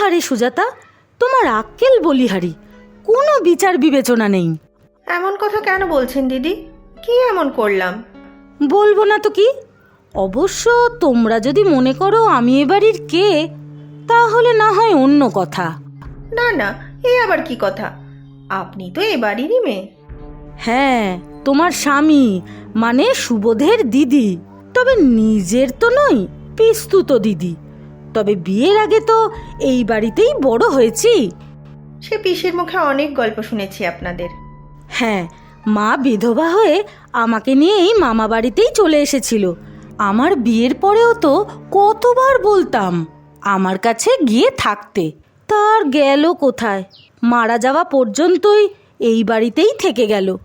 আহারে সুজাতা তোমার আক্কেল বলিহারি কোনো বিচার বিবেচনা নেই। এমন কথা কেন বলছেন দিদি? কি এমন করলাম? বলব না তো কি? অবশ্য তোমরা যদি মনে করো আমি এ বাড়ির কে তাহলে না হয় অন্য কথা। না না এ আবার কি কথা? আপনি তো এ বাড়িরই মেয়ে। হ্যাঁ তোমার স্বামী মানে সুবোধের দিদি। তবে নিজের তো নই পিস্তুত দিদি। তবে বিয়ের আগে তো এই বাড়িতেই বড় হয়েছি। সে পিসের মুখে অনেক গল্প শুনেছি আপনাদের। হ্যাঁ মা বিধবা হয়ে আমাকে নিয়েই মামা বাড়িতেই চলে এসেছিল। আমার বিয়ের পরেও তো কতবার বলতাম আমার কাছে গিয়ে থাকতে। তার গেল কোথায়? মারা যাওয়া পর্যন্তই এই বাড়িতেই থেকে গেল।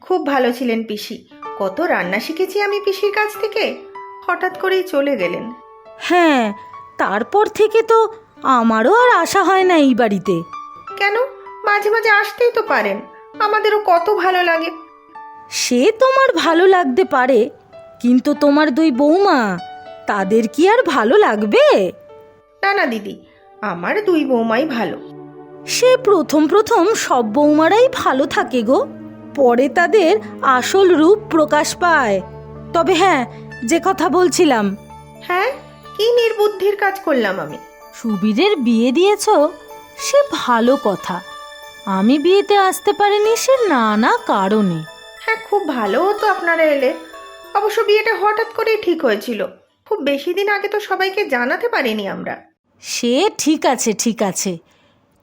খুব ভালো ছিলেন পিসি। কত রান্না শিখেছি আমি পিসির কাছ থেকে। হঠাৎ করেই চলে গেলেন। হ্যাঁ তারপর থেকে তো আমারও আর আশা হয় না এই বাড়িতে। কেন? মাঝে মাঝে আসতেই তো পারেন। আমাদেরও কত ভালো লাগে। সে তোমার ভালো লাগতে পারে কিন্তু তোমার দুই বৌমা তাদের কি আর ভালো লাগবে? না না দিদি আমার দুই বৌমাই ভালো। সে প্রথম প্রথম সব বৌমারাই ভালো থাকে গো। পরে তাদের আসল রূপ প্রকাশ পায়। তবে হ্যাঁ যে কথা বলছিলাম। হ্যাঁ? কি নির্বুদ্ধির কাজ করলাম আমি। সুবীরের বিয়ে দিয়েছ? সে ভালো কথা। আমি বিয়েতে আসতে পারিনি সে নানা কারণে। হ্যাঁ খুব ভালো হতো আপনারা এলে। অবশ্য বিয়েটা হঠাৎ করেই ঠিক হয়েছিল। খুব বেশি দিন আগে তো সবাইকে জানাতে পারিনি আমরা। সে ঠিক আছে ঠিক আছে।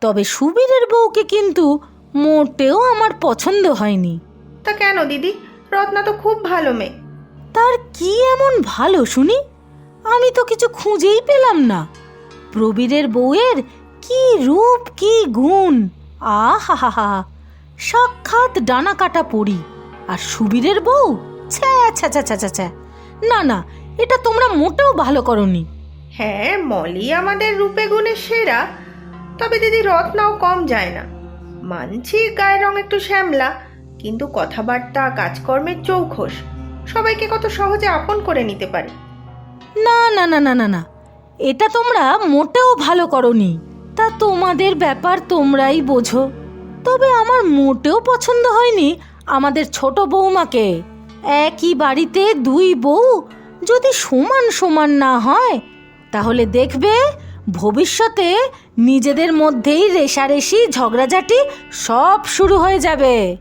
তবে সুবীরের বউকে কিন্তু মোটেও আমার পছন্দ হয়নি। তা কেন দিদি? রত্না তো খুব ভালো মেয়ে। তার কি এমন ভালো শুনি? আমি তো কিছু খুঁজেই পেলাম না। প্রবীরের বউয়ের কি রূপ, কি গুণ। আহা হা সাক্ষাৎ ডানা কাটা পড়ি আর সুবীরের বউ? ছ্যা ছ্যা ছ্যা ছ্যা ছ্যা না না, এটা তোমরা মোটেও ভালো করনি। হ্যাঁ মলি আমাদের রূপে গুণে সেরা। তবে দিদি, রত্নাও কম যায় না। মানছি গায়ের রং একটু শ্যামলা, কিন্তু কথাবার্তা, কাজকর্মের চৌখোস সবাইকে কত সহজে আপন করে নিতে পারে। না না না না না না। এটা তোমরা মোটেও ভালো করনি। তা তোমাদের ব্যাপার তোমরাই বোঝো। তবে আমার মোটেও পছন্দ হয়নি আমাদের ছোট বৌমাকে। একই বাড়িতে দুই বউ যদি সমান সমান না হয়, তাহলে দেখবে ভবিষ্যতে নিজেদের মধ্যেই রেশারেশি ঝগড়াঝাটি সব শুরু হয়ে যাবে।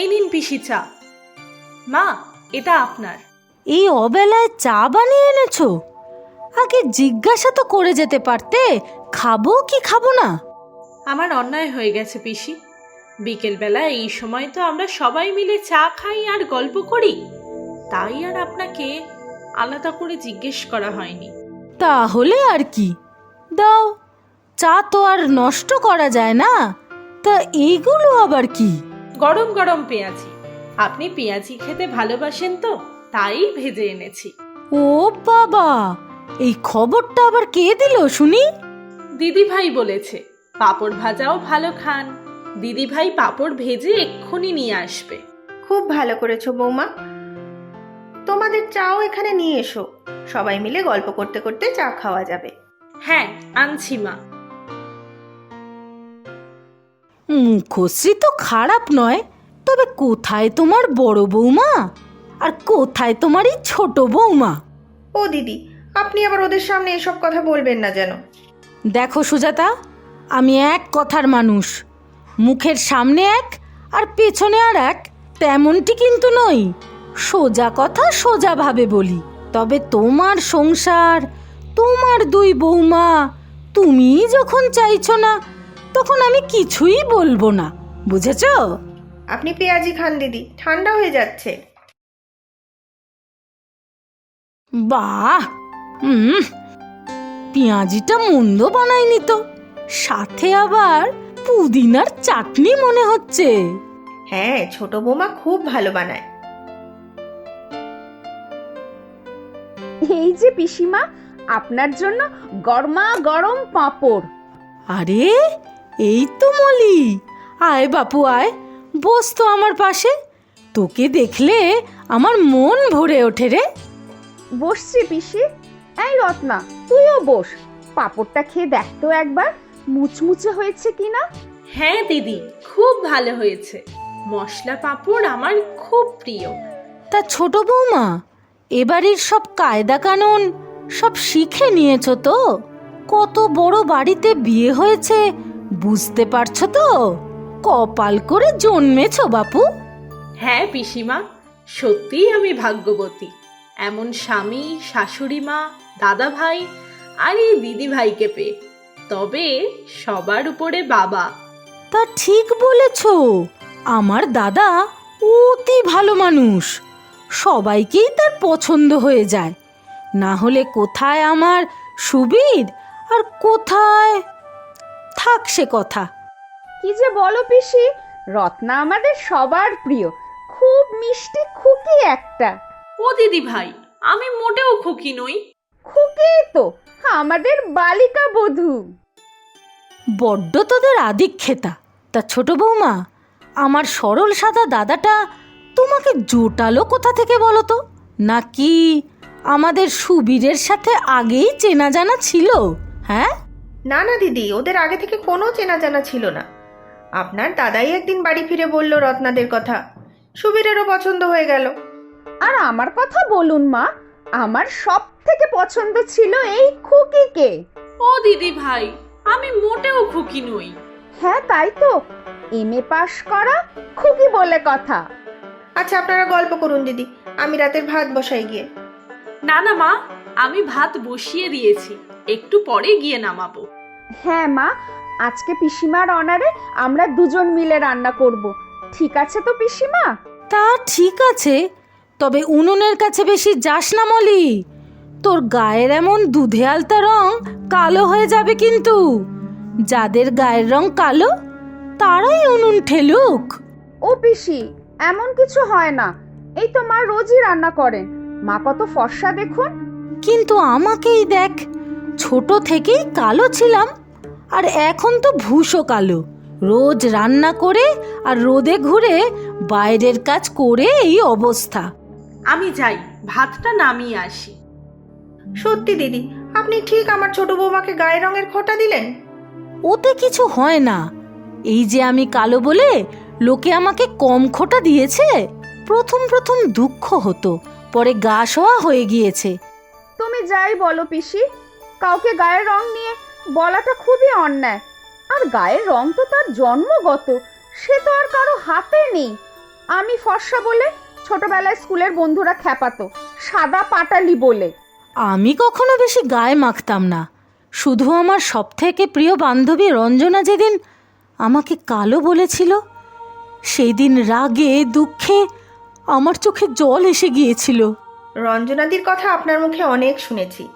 এই নিন পিসি চা। মা এটা আপনার। এই অবেলায় চা বানিয়ে এনেছো? আগে জিজ্ঞাসা তো করে যেতে পারতে খাব কি খাব না? আমার অন্যায় হয়ে গেছে পিসি। বিকেলবেলা এই সময় তো আমরা সবাই মিলে চা খাই আর গল্প করি। তাই আর আপনাকে আলাদা করে জিজ্ঞেস করা হয়নি। তাহলে আর কি? দাও চা তো আর নষ্ট করা যায় না। তা এইগুলো আবার কি? গরম গরম পেঁয়াজি। আপনি পেঁয়াজি খেতে ভালোবাসেন তো তাই ভেজে এনেছি। ও বাবা এই খবরটা আবার কে দিল শুনি? দিদি ভাই বলেছে পাপড় ভাজাও ভালো খান। দিদি ভাই পাপড় ভেজে এক্ষুনি নিয়ে আসবে। খুব ভালো করেছ বৌমা। তোমাদের চাও এখানে নিয়ে এসো। সবাই মিলে গল্প করতে করতে চা খাওয়া যাবে। হ্যাঁ আনছি মা। মুখশ্রী তো খারাপ নয় তবে কোথায় তোমার বড় বৌমা? আর কোথায় তোমার এই ছোট বৌমা? ও দিদি আপনি আবার ওদের সামনে এসব কথা বলবেন না যেন। দেখো সুজাতা আমি এক কথার মানুষ। মুখের সামনে এক আর পেছনে আর এক তেমনটি কিন্তু নই। সোজা কথা সোজাভাবে বলি। তবে তোমার সংসার তোমার দুই বৌমা তুমি যখন চাইছো না তখন আমি কিছুই বলব না। বুঝেছ? আপনি পেঁয়াজি খান দিদি। ঠান্ডা হয়ে যাচ্ছে। বাহ! হুম পেঁয়াজিটা মন্দ বানায়নি তো। সাথে আবার পুদিনার চাটনি মনে হচ্ছে। হ্যাঁ ছোট বৌমা খুব ভালো বানায়। এই যে পিসিমা আপনার জন্য গরমা গরম পাঁপড়। আরে এই তো মলি। আয় বাপু আয়। বস তো আমার পাশে। তোকে দেখলে আমার মন ভরে ওঠে রে। বসছি পিসি এই রত্না তুইও বস। পাপড়টা খেয়ে দেখ তো একবার মুচমুচে হয়েছে কিনা? হ্যাঁ দিদি খুব ভালো হয়েছে। মশলা পাপড় আমার খুব প্রিয়। তা ছোট বৌমা এবারের সব কায়দা কানুন সব শিখে নিয়েছো তো? কত বড় বাড়িতে বিয়ে হয়েছে বুঝতে পারছ তো? কপাল করে জন্মেছ বাপু। হ্যাঁ পিসিমা সত্যিই আমি ভাগ্যবতী। এমন স্বামী শাশুড়ি মা দাদা ভাই আর এই দিদি ভাইকে পেয়ে। তবে সবার উপরে বাবা। তা ঠিক বলেছ। আমার দাদা অতি ভালো মানুষ। সবাইকেই তার পছন্দ হয়ে যায়। না হলে কোথায় আমার সুবির? আর কোথায় থাক সে কথা। কি যে বলো পিসি রত্না আমাদের সবার প্রিয়। খুব মিষ্টি খুকি একটা। ও দিদি ভাই আমি মোটেও খুকি নই। খুকি তো আমাদের বালিকা বধূ। বড্ড তোদের আদিক্ষেতা। তা ছোট বৌমা আমার সরল সাদা দাদাটা তোমাকে জোটালো কোথা থেকে বলো তো? নাকি আমাদের সুবীরের সাথে আগেই চেনা জানা ছিল? হ্যাঁ? না না দিদি ওদের আগে থেকে কোনো চেনা জানা ছিল না। আপনার দাদাই একদিন বাড়ি ফিরে বলল রত্নাদের কথা। সুবীরেরও পছন্দ হয়ে গেল। আর আমার কথা বলুন মা আমার সব থেকে পছন্দ ছিল এই খুকিকে। ও দিদি ভাই আমি মোটেও খুকি নই। হ্যাঁ তাই তো। এম এ পাশ করা খুকি বলে কথা। আচ্ছা আপনারা গল্প করুন দিদি। আমি রাতের ভাত বসাই গিয়ে। না না মা আমি ভাত বসিয়ে দিয়েছি। একটু পরে গিয়ে নামাবো। হ্যাঁ মা আজকে পিসিমার অনারে আমরা দুজন মিলে রান্না করব। ঠিক আছে তো পিসিমা? তা ঠিক আছে তবে উনুনের কাছে বেশি যাস না মলি। তোর গায়ের এমন দুধে আলতা রং কালো হয়ে যাবে কিন্তু। যাদের গায়ের রং কালো তারাই উনুন ঠেলুক। ও পিসি এমন কিছু হয় না। এই তো মা রোজই রান্না করেন। মা কত ফর্সা দেখুন। কিন্তু আমাকেই দেখ ছোট থেকেই কালো ছিলাম আর এখন তো ভূষো কালো। রোজ রান্না করে আর রোদে ঘুরে বাইরের কাজ করে এই অবস্থা। আমি যাই ভাতটা নামিয়ে আসি। সত্যি দিদি আপনি ঠিক আমার ছোট বৌমাকে গায়ে রঙের খোটা দিলেন? ওতে কিছু হয় না। এই যে আমি কালো বলে লোকে আমাকে কম খোটা দিয়েছে প্রথম প্রথম দুঃখ হতো পরে গা শোয়া হয়ে গিয়েছে। তুমি যাই বলো পিসি কাউকে গায়ের রং নিয়ে বলাটা খুবই অন্যায়। আর গায়ের রং তো তার জন্মগত সে তো আর কারও হাতে নেই। আমি ফর্সা বলে ছোটবেলায় স্কুলের বন্ধুরা খ্যাপাতো সাদা পাটালি বলে। আমি কখনো বেশি গায়ে মাখতাম না। শুধু আমার সবথেকে প্রিয় বান্ধবী রঞ্জনা যেদিন আমাকে কালো বলেছিল সেই দিন রাগে দুঃখে আমার চোখে জল এসে গিয়েছিল। রঞ্জনাদির কথা আপনার মুখে অনেক শুনেছি।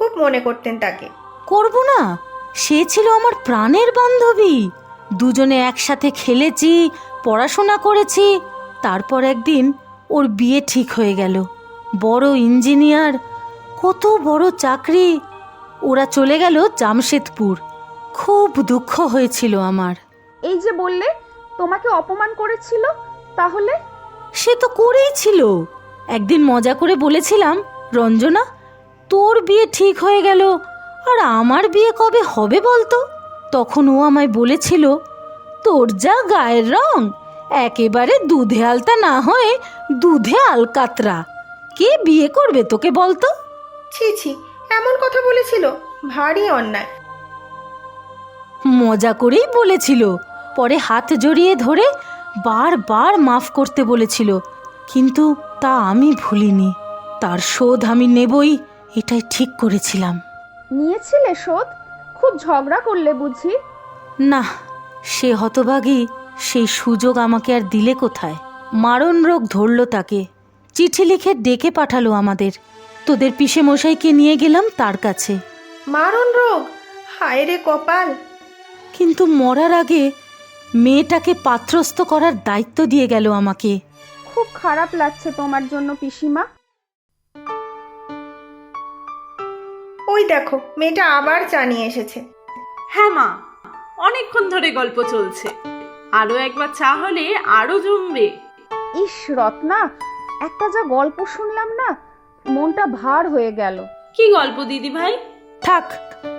খুব মনে করতেন তাকে। করব না? সে ছিল আমার প্রাণের বান্ধবী। দুজনে একসাথে খেলেছি পড়াশোনা করেছি তারপর একদিন ওর বিয়ে ঠিক হয়ে গেল। বড় ইঞ্জিনিয়ার কত বড় চাকরি। ওরা চলে গেল জামশেদপুর। খুব দুঃখ হয়েছিল আমার। এই যে বললে তোমাকে অপমান করেছিল তাহলে? সে তো করেই ছিল। একদিন মজা করে বলেছিলাম রঞ্জনা তোর বিয়ে ঠিক হয়ে গেল আর আমার বিয়ে কবে হবে বলতো? তখন ও আমায় বলেছিল তোর যা গায়ের রং একেবারে দুধে আলতা না হয়ে দুধে আলকাতরা। কে বিয়ে করবে তোকে বলতো? ছি ছি এমন কথা বলেছিল ভারী অন্যায়। মজা করেই বলেছিল পরে হাত জড়িয়ে ধরে বারবার মাফ করতে বলেছিল কিন্তু তা আমি ভুলিনি তার শোধ আমি নেবই। এটাই ঠিক করেছিলাম। নিয়েছিলে শোধ? খুব ঝগড়া করলে বুঝি। না সে হতভাগী সেই সুযোগ আমাকে আর দিলে কোথায়? মারণ রোগ ধরল তাকে। চিঠি লিখে ডেকে পাঠালো আমাদের। তোদের পিসে মশাইকে নিয়ে গেলাম তার কাছে। মারণ রোগ? হায় রে কপাল। কিন্তু মরার আগে মেয়েটাকে পাত্রস্থ করার দায়িত্ব দিয়ে গেল আমাকে। খুব খারাপ লাগছে তোমার জন্য পিসিমা। ওই দেখো মেয়েটা আবার চা নিয়ে এসেছে। হ্যাঁ মা অনেকক্ষণ ধরে গল্প চলছে। আরও একবার চা হলে আরও জমবে। ইস রত্না একটা যা গল্প শুনলাম না মনটা ভার হয়ে গেল। কি গল্প দিদি ভাই থাক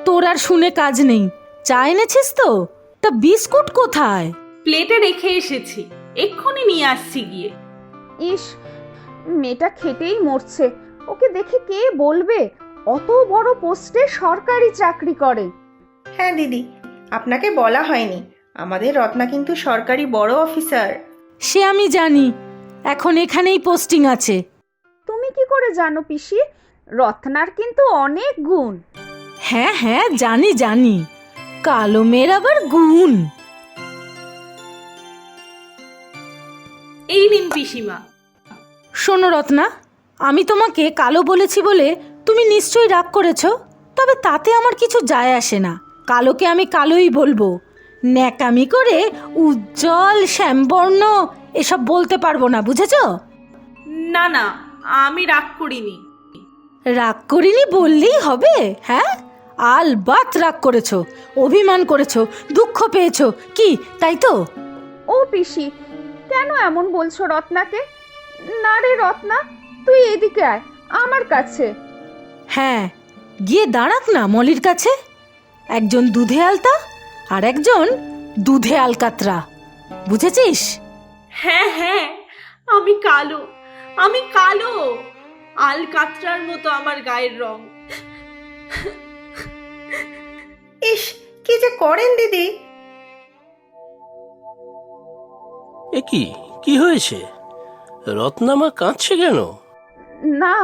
তোর আর শুনে কাজ নেই। চা এনেছিস তো? তা বিস্কুট কোথায়? প্লেটে রেখে এসেছি এক্ষুনি নিয়ে আসছি গিয়ে। ইস মেয়েটা খেটেই মরছে। ওকে দেখে কে বলবে? অত বড় পোস্টে সরকারি চাকরি করে। হ্যাঁ দিদি আপনাকে বলা হয়নি। আমাদের রত্না কিন্তু সরকারি বড় অফিসার। সে আমি জানি। এখন এখানেই পোস্টিং আছে। তুমি কি করে জানো পিসি? রত্নার কিন্তু অনেক গুণ। হ্যাঁ হ্যাঁ জানি জানি। কালো মেয়ের আবার গুণ। এই নিন পিসিমা। শোনো রত্না আমি তোমাকে কালো বলেছি বলে তুমি নিশ্চয়ই রাগ করেছ তবে তাতে আমার কিছু যায় আসে না। কালোকে আমি কালোই বলব। ন্যাকামি করে উজ্জ্বল শ্যামবর্ণ এসব বলতে পারব না বুঝেছ? না না আমি রাগ করিনি। রাগ করিনি বললেই হবে হ্যাঁ? আলবাত রাগ করেছ অভিমান করেছ দুঃখ পেয়েছ কি তাই তো? ও পিসি কেন এমন বলছো রত্নাকে? না রে রত্না তুই এদিকে আয় আমার কাছে। হ্যাঁ গিয়ে দাঁড়াক না মলির কাছে। একজন দুধে আলতা আর একজন দুধে আলকাতরা। বুঝেছিস? হ্যাঁ হ্যাঁ আমি কালো আমি কালো। আল কাতরার মতো আমার গায়ের রং। ইস কি যে করেন দিদি? এ কি কি হয়েছে? রত্নামা কাঁদছে কেন? না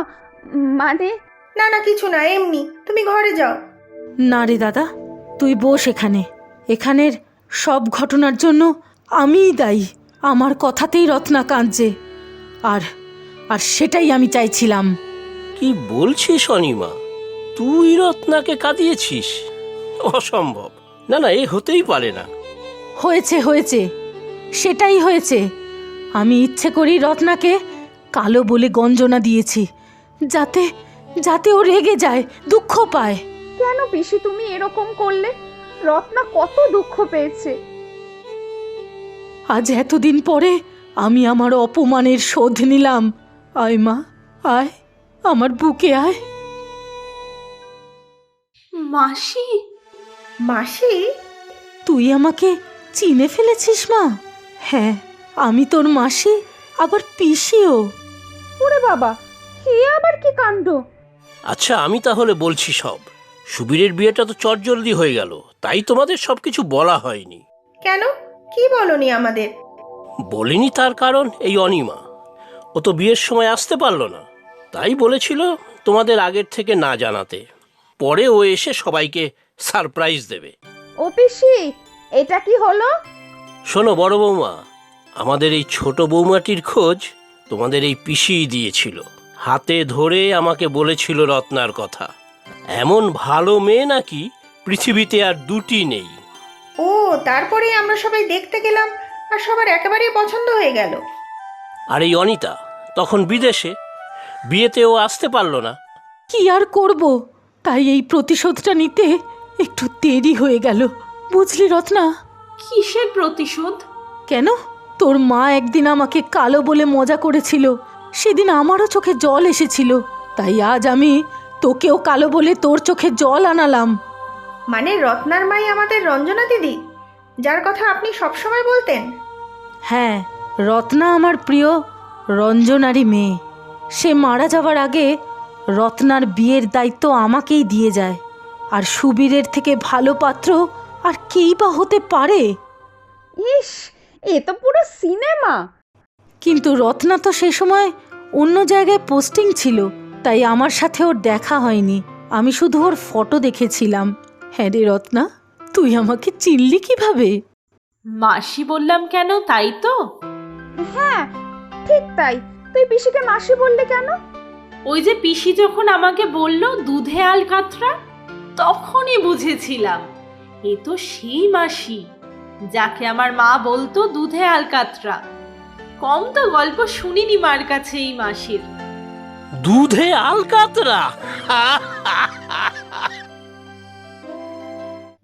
মানে না না কিছু না এমনি। তুমি ঘরে যাও। না রে দাদা তুই বস এখানে। এখানের সব ঘটনার জন্য আমিই দায়ী। আমার কথাতেই রত্না কাঁদছে। আর আর সেটাই আমি চাইছিলাম। কি বলছিস অনিমা? তুই রত্নাকে কাঁদিয়েছিস? অসম্ভব। না না এ হতেই পারে না। হয়েছে হয়েছে। সেটাই হয়েছে। আমি ইচ্ছে করি রত্নাকে কালো বলে গঞ্জনা দিয়েছি। যাতে যাতে ও রেগে যায় দুঃখ পায়। কেন পিসি তুমি এরকম করলে? রত্না কত দুঃখ পেয়েছে। আজ এতদিন পরে আমি আমার অপমানের শোধ নিলাম। আয় মা আয় আমার বুকে আয়। মাসি? মাসি? তুই আমাকে চিনে ফেলেছিস মা? হ্যাঁ আমি তোর মাসি আবার পিসিও। ওরে বাবা হে আবার কি কাণ্ড? আচ্ছা আমি তাহলে বলছি সব। সুবীরের বিয়েটা তো চটজলদি হয়ে গেল তাই তোমাদের সবকিছু বলা হয়নি। কেন? কি বলনি আমাদের? বলিনি তার কারণ এই অনিমা। ও তো বিয়ের সময় আসতে পারল না তাই বলেছিল তোমাদের আগের থেকে না জানাতে। পরে ও এসে সবাইকে সারপ্রাইজ দেবে। ও পিসি এটা কি হলো? শোনো বড় বৌমা আমাদের এই ছোট বৌমাটির খোঁজ তোমাদের এই পিসিই দিয়েছিল। হাতে ধরে আমাকে বলেছিল রত্নার কথা। এমন ভালো মেয়ে নাকি পৃথিবীতে আর দুটি নেই। ও তারপরেই আমরা সবাই দেখতে গেলাম আর সবার একেবারেই পছন্দ হয়ে গেল। আর এই অনিতা তখন বিদেশে। বিয়েতে ও আসতে পারল না। কি আর করব? তাই এই প্রতিশোধটা নিতে একটু দেরি হয়ে গেল। বুঝলি রত্না? কিসের প্রতিশোধ? কেন? তোর মা একদিন আমাকে কালো বলে মজা করেছিল। সেদিন আমারও চোখে জল এসেছিল তাই আজ আমি তোকেও কালো বলে তোর চোখে জল আনালাম। মানে রত্নার মাই আমাদের রঞ্জনা দিদি যার কথা আপনি সবসময় বলতেন? হ্যাঁ রত্না আমার প্রিয় রঞ্জনারই মেয়ে। সে মারা যাওয়ার আগে রত্নার বিয়ের দায়িত্ব আমাকেই দিয়ে যায় আর সুবীরের থেকে ভালো পাত্র আর কেই বা হতে পারে? ইস এ তো পুরো সিনেমা। কিন্তু রত্না তো সে সময় অন্য জায়গায় পোস্টিং ছিল তাই আমার সাথে ওর দেখা হয়নি। আমি শুধু ওর ফটো দেখেছিলাম। হ্যাঁ রে রত্না তুই আমাকে চিনলি কীভাবে? মাসি বললাম কেন তাই তো? হ্যাঁ ঠিক তাই। তুই পিসিকে মাসি বললি কেন? ওই যে পিসি যখন আমাকে বলল দুধে আল কাতরা তখনই বুঝেছিলাম। এ তো সেই মাসি যাকে আমার মা বলতো দুধে আল কাতরা। কম তো গল্প শুনিনি মার কাছে এই মাসির। দুধে আলকাতরা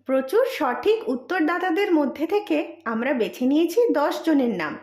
প্রচুর সঠিক উত্তরদাতাদের মধ্যে থেকে আমরা বেছে নিয়েছি দশ জনের নাম।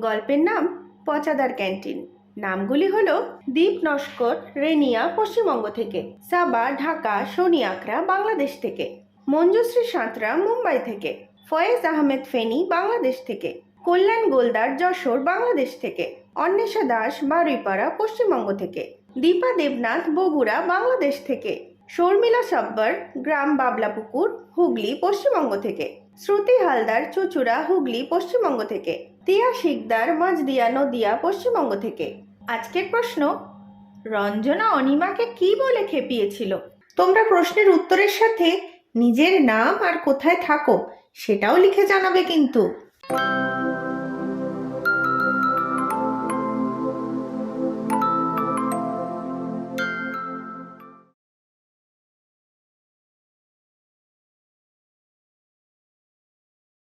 গল্পের নাম পচাদার ক্যান্টিন। নামগুলি হলো দীপ নস্কর রেনিয়া পশ্চিমবঙ্গ থেকে সাবা ঢাকা সোনি সোনিয়াকরা বাংলাদেশ থেকে মঞ্জুশ্রী সাঁতরা মুম্বাই থেকে ফয়েজ আহমেদ ফেনি বাংলাদেশ থেকে। কল্যাণ গোলদার যশোর, বাংলাদেশ থেকে। অন্বেষা দাস, বারুইপাড়া, পশ্চিমবঙ্গ থেকে। দীপা দেবনাথ, বগুড়া, বাংলাদেশ থেকে। শর্মিলা সব্বর, গ্রাম বাবলাপুকুর, হুগলি, পশ্চিমবঙ্গ থেকে। শ্রুতি হালদার, চুচুড়া, হুগলি, পশ্চিমবঙ্গ থেকে। তিয়া শিকদার মাঝদিয়া নদিয়া, পশ্চিমবঙ্গ থেকে। আজকের প্রশ্ন, রঞ্জনা অনিমাকে কি বলে খেপিয়েছিল? তোমরা প্রশ্নের উত্তরের সাথে নিজের নাম আর কোথায় থাকো, সেটাও লিখে জানাবে কিন্তু।